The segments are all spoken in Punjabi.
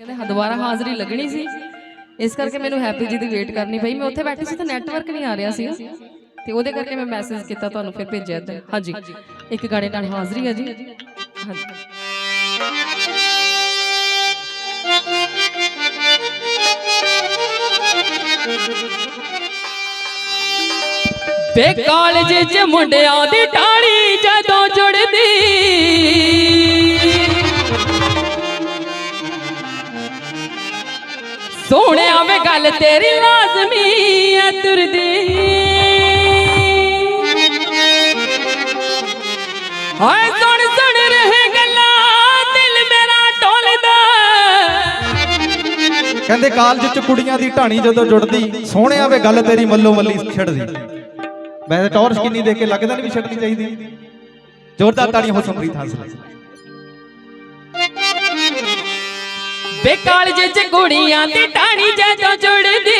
ਕਹਿੰਦੇ ਦੁਬਾਰਾ ਹਾਜ਼ਰੀ ਲੱਗਣੀ ਸੀ। ਇਸ ਕਰਕੇ ਮੈਨੂੰ ਹੈਪੀ ਜੀ ਦੀ ਵੇਟ ਕਰਨੀ ਪਈ। ਮੈਂ ਉੱਥੇ ਬੈਠੀ ਸੀ ਤਾਂ ਨੈਟਵਰਕ ਨਹੀਂ ਆ ਰਿਹਾ ਸੀ ਤੇ ਉਹਦੇ ਕਰਕੇ ਮੈਂ ਮੈਸੇਜ ਕੀਤਾ, ਤੁਹਾਨੂੰ ਫਿਰ ਭੇਜਿਆ ਇੱਧਰ। ਹਾਂਜੀ। ਇੱਕ ਗਾਣੇ ਨਾਲ ਹਾਜ਼ਰੀ ਹੈ ਜੀ। ਹਾਂਜੀ। ਬੇ ਕਾਲਜ 'ਚ ਮੁੰਡਿਆਂ ਦੀ ਟਾਣੀ ਜਦੋਂ ਜੁੜਦੀ। ਸੋਹਣਿਆ ਵੇ ਗੱਲ ਤੇਰੀ ਲਾਜ਼ਮੀ ਐ ਤੁਰਦੀ। ਹਾਏ ਸੁਣ ਸੁਣ ਰਹੇ ਗੱਲਾਂ, ਦਿਲ ਮੇਰਾ ਡੋਲਦਾ। ਕਹਿੰਦੇ ਕਾਲਜ ਚ ਕੁੜੀਆਂ ਦੀ ਢਾਣੀ ਜਦੋਂ ਜੁੜਦੀ ਸੋਹਣਿਆ ਵੇ ਗੱਲ ਤੇਰੀ ਮੱਲੋ ਮੱਲੀ ਛਿੜਦੀ। ਵੈਸੇ ਟੌਰਚ ਕਿੰਨੀ ਦੇ ਕੇ ਲੱਗਦਾ ਨਹੀਂ ਵੀ ਛੱਡਣੀ ਚਾਹੀਦੀ। ਜ਼ੋਰਦਾਰ ਤਾੜੀਆਂ ਹੋ ਸਮਰੀਤ ਹਾਸਲ ਬੇ ਕਾਲਜ 'ਚ ਕੁੜੀਆਂ ਦੀ ਟਾਣੀ ਜਦੋਂ ਜੁੜਦੀ।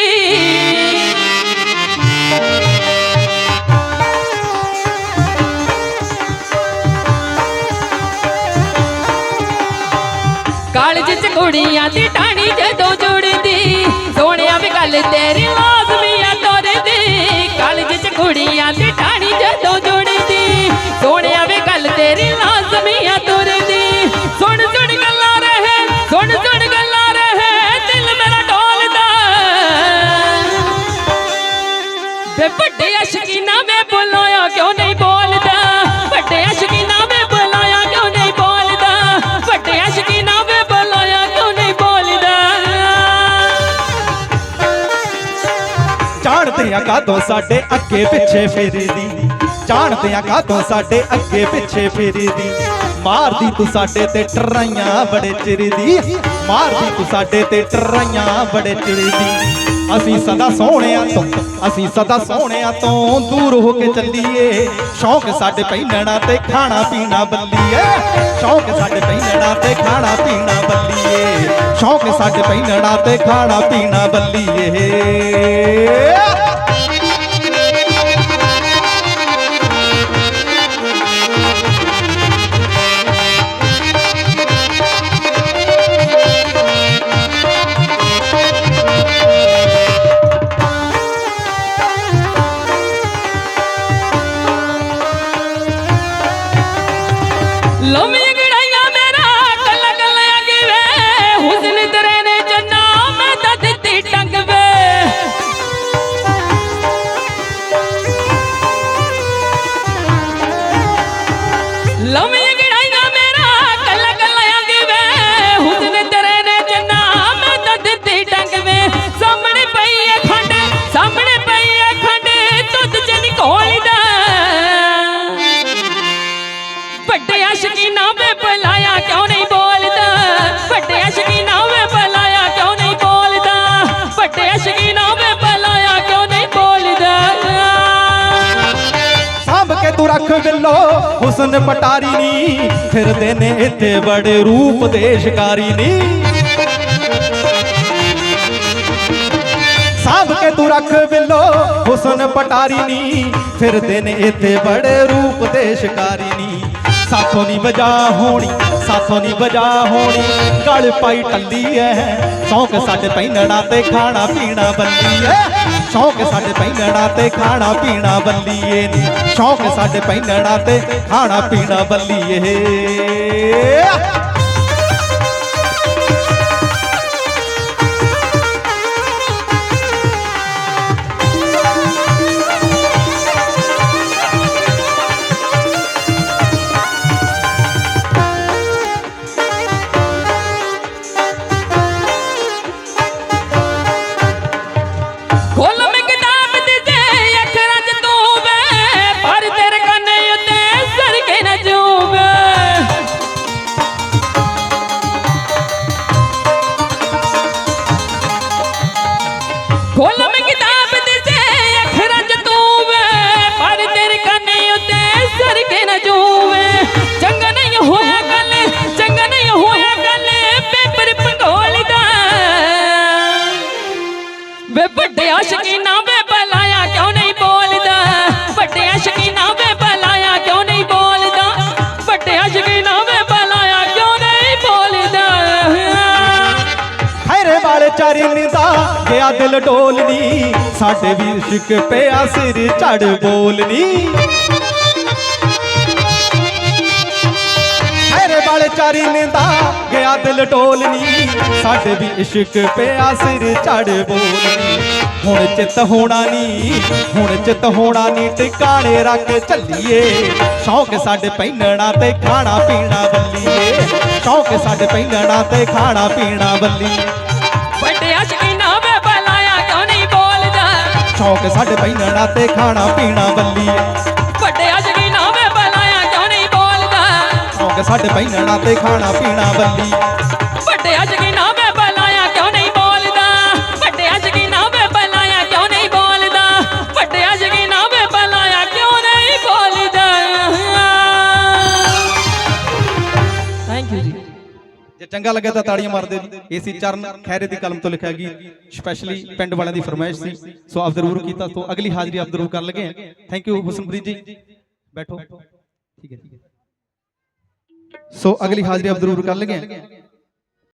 ਕਾਲਜ 'ਚ ਕੁੜੀਆਂ ਦੀ ਟਾਣੀ ਜਦੋਂ ਜੁੜਦੀ। ਸੋਹਣਿਆ ਵੀ ਗੱਲ ਤੇਰੀ ਲਾਜ਼ਮੀ ਆ ਤੁਰਦੀ। ਕਾਲਜ 'ਚ ਕੁੜੀਆਂ ਦੀ ਟਾਣੀ ਜਦੋਂ ਜੁੜਦੀ। ਸੋਹਣਿਆ ਵੀ ਗੱਲ ਤੇਰੀ ਲਾਜ਼ਮੀ ਆ ਵੇ ਵੱਡੇ ਅਸ਼ਕੀਨਾ, ਮੈਂ ਬੁਲਾਇਆ ਕਿਉਂ ਨਹੀਂ ਬੋਲਦਾ? ਵੱਡੇ ਅਸ਼ਕੀਨਾ, ਮੈਂ ਬੁਲਾਇਆ ਕਿਉਂ ਨਹੀਂ ਬੋਲਦਾ? ਵੱਡੇ ਅਸ਼ਕੀਨਾ, ਮੈਂ ਬੁਲਾਇਆ ਕਿਉਂ ਨਹੀਂ ਬੋਲਦਾ? ਜਾਣਦੇ ਆ ਕਾਦੋਂ ਸਾਡੇ ਅੱਗੇ ਪਿੱਛੇ ਫਿਰਦੀ? ਜਾਣਦੇ ਆ ਕਾਦੋਂ ਸਾਡੇ ਅੱਗੇ ਪਿੱਛੇ ਫਿਰਦੀ? ਮਾਰਦੀ ਤੂੰ ਸਾਡੇ ਤੇ ਟਰਾਈਆਂ ਬੜੇ ਚਿਰਦੀ ਮਾਰਦੀ ਤੂੰ ਸਾਡੇ ਤੇ ਟਰਾਈਆਂ ਬੜੇ ਚਿਰਦੀ ਅਸੀਂ ਸਦਾ ਸੋਹਣਿਆਂ ਤੋਂ, ਅਸੀਂ ਸਦਾ ਸੋਹਣਿਆਂ ਤੋਂ ਦੂਰ ਹੋ ਕੇ ਚੱਲੀਏ। ਸ਼ੌਂਕ ਸਾਡੇ ਪਹਿਨਣਾ ਤੇ ਖਾਣਾ ਪੀਣਾ ਬੱਲੀਏ। ਸ਼ੌਂਕ ਸਾਡੇ ਪਹਿਨਣਾ ਤੇ ਖਾਣਾ ਪੀਣਾ ਬੱਲੀਏ। ਸ਼ੌਂਕ ਸਾਡੇ ਪਹਿਨਣਾ ਤੇ ਖਾਣਾ ਪੀਣਾ ਬੱਲੀਏ। ਕੇ ਤੂੰ ਹੁਸਨ ਪਟਾਰੀ ਨੀ ਫਿਰਦੇ ਨੇ ਇੱਥੇ ਬੜੇ ਰੂਪ ਦੇ ਸ਼ਿਕਾਰੀ ਨੀ। ਸਾਂਭ ਕੇ ਤੂੰ ਰੱਖ ਬਿੱਲੋ, ਹੁਸਨ ਪਟਾਰੀ ਨੀ ਫਿਰਦੇ ਨੇ ਇੱਥੇ ਬੜੇ ਰੂਪ ਦੇ ਸ਼ਿਕਾਰੀ ਨੀ। ਸਾਥੋਂ ਨਹੀਂ ਵਜਾ ਹੋਣੀ। ਸਾਥੋਂ ਦੀ ਵਜਾ ਹੋਣੀ। ਗਲ ਪਾਈ ਟੱਲੀ ਐ। ਸ਼ੌਂਕ ਸਾਡੇ ਪਹਿਨਣਾ ਤੇ ਖਾਣਾ ਪੀਣਾ ਬੱਲੀ ਐ। ਸ਼ੌਂਕ ਸਾਡੇ ਪਹਿਨਣਾ ਤੇ ਖਾਣਾ ਪੀਣਾ ਬੱਲੀਏ ਨੀ। ਸ਼ੌਂਕ ਸਾਡੇ ਪਹਿਨਣਾ ਤੇ ਖਾਣਾ ਪੀਣਾ ਬੱਲੀਏ ਖੋਲ ਸ਼ਕੀਨਾ ਵੇ ਬਲਾਇਆ ਕਿਉਂ ਨਹੀਂ ਬੋਲਦਾ? ਵੱਡਿਆਂ ਸ਼ਕੀਨਾ ਵੇ ਬਲਾਇਆ ਕਿਉਂ ਨਹੀਂ ਬੋਲਦਾ? ਵੱਡੇ ਸ਼ਕੀਨਾ ਵੇ ਬਲਾਇਆ ਕਿਉਂ ਨਹੀਂ ਬੋਲਦਾ? ਚਾਰੀ ਨਿੰਦਾ, ਗਿਆ ਦਿਲ ਡੋਲਨੀ ਸਾਡੇ ਵੀ ਇਸ਼ਕ ਪਿਆ ਸਿਰ ਝੜ ਬੋਲਨੀ ਵਾਲੇ ਚਾਰੀ ਨਿੰਦਾ ਗਿਆ ਦਿਲ ਡੋਲਨੀ ਸਾਡੇ ਵੀ ਇਸ਼ਕ ਪਿਆ ਸਿਰ ਝੜ ਬੋਲਨੀ। ਹੁਣ ਚਿੱਤ ਹੋਣਾ ਨੀ ਹੁਣ ਚਿੱਤ ਹੋਣਾ ਨੀ ਟਿਕਾਣੇ ਰੱਖ ਚੱਲੀਏ। ਸ਼ੌਕ ਸਾਡੇ ਪਹਿਨਣਾ ਤੇ ਖਾਣਾ ਪੀਣਾ ਬੱਲੀਏ। ਸ਼ੌਕ ਸਾਡੇ ਪਹਿਨਣਾ ਤੇ ਖਾਣਾ ਪੀਣਾ ਬੱਲੀਏ। ਵੱਡਿਆ ਸ਼ਕੀਨਾ ਵੇ ਬਲਾਇਆ ਕਿਉਂ ਨਹੀਂ ਬੋਲਦਾ? ਸ਼ੌਕ ਸਾਡੇ ਪਹਿਨਣਾ ਤੇ ਖਾਣਾ ਪੀਣਾ ਬੱਲੀਏ। ਸ਼ੌਕ ਸਾਡੇ ਪਹਿਨਣਾ ਤੇ ਖਾਣਾ ਪੀਣਾ ਬੱਲੀਏ ਵੱਡਿਆ ਸ਼ਕੀਨਾ ਵੇ ਬਲਾਇਆ ਕਿਉਂ ਨਹੀਂ ਬੋਲਦਾ? ਵੱਡਿਆ ਸ਼ਕੀਨਾ ਵੇ ਬਲਾਇਆ ਕਿਉਂ ਨਹੀਂ ਬੋਲਦਾ? ਵੱਡਿਆ ਸ਼ਕੀਨਾ ਵੇ ਬਲਾਇਆ ਕਿਉਂ ਨਹੀਂ ਬੋਲਦਾ? ਥੈਂਕ ਯੂ ਜੀ। ਜੇ ਚੰਗਾ ਲੱਗਿਆ ਤਾਂ ਤਾੜੀਆਂ ਮਾਰਦੇ ਜੀ। ਏਸੀ ਚਰਨ ਖੈਰੇ ਦੀ ਕਲਮ ਤੋਂ ਲਿਖਿਆ ਗਈ ਸਪੈਸ਼ਲੀ ਪਿੰਡ ਵਾਲਿਆਂ ਦੀ ਫਰਮਾਇਸ਼ ਸੀ। ਸੋ ਆਪ ਜ਼ਰੂਰ ਕੀਤਾ। ਤੋਂ ਅਗਲੀ ਹਾਜ਼ਰੀ ਆਪ ਜ਼ਰੂਰ ਕਰਨ ਲੱਗੇ ਥੈਂਕ ਯੂ ਹੁਸਨਪ੍ਰੀਤ ਜੀ। ਬੈਠੋ। ਠੀਕ ਹੈ ਠੀਕ ਹੈ। ਸੋ ਅਗਲੀ ਹਾਜ਼ਰੀ ਆਪ ਜ਼ਰੂਰ ਕਰ ਲਗੇ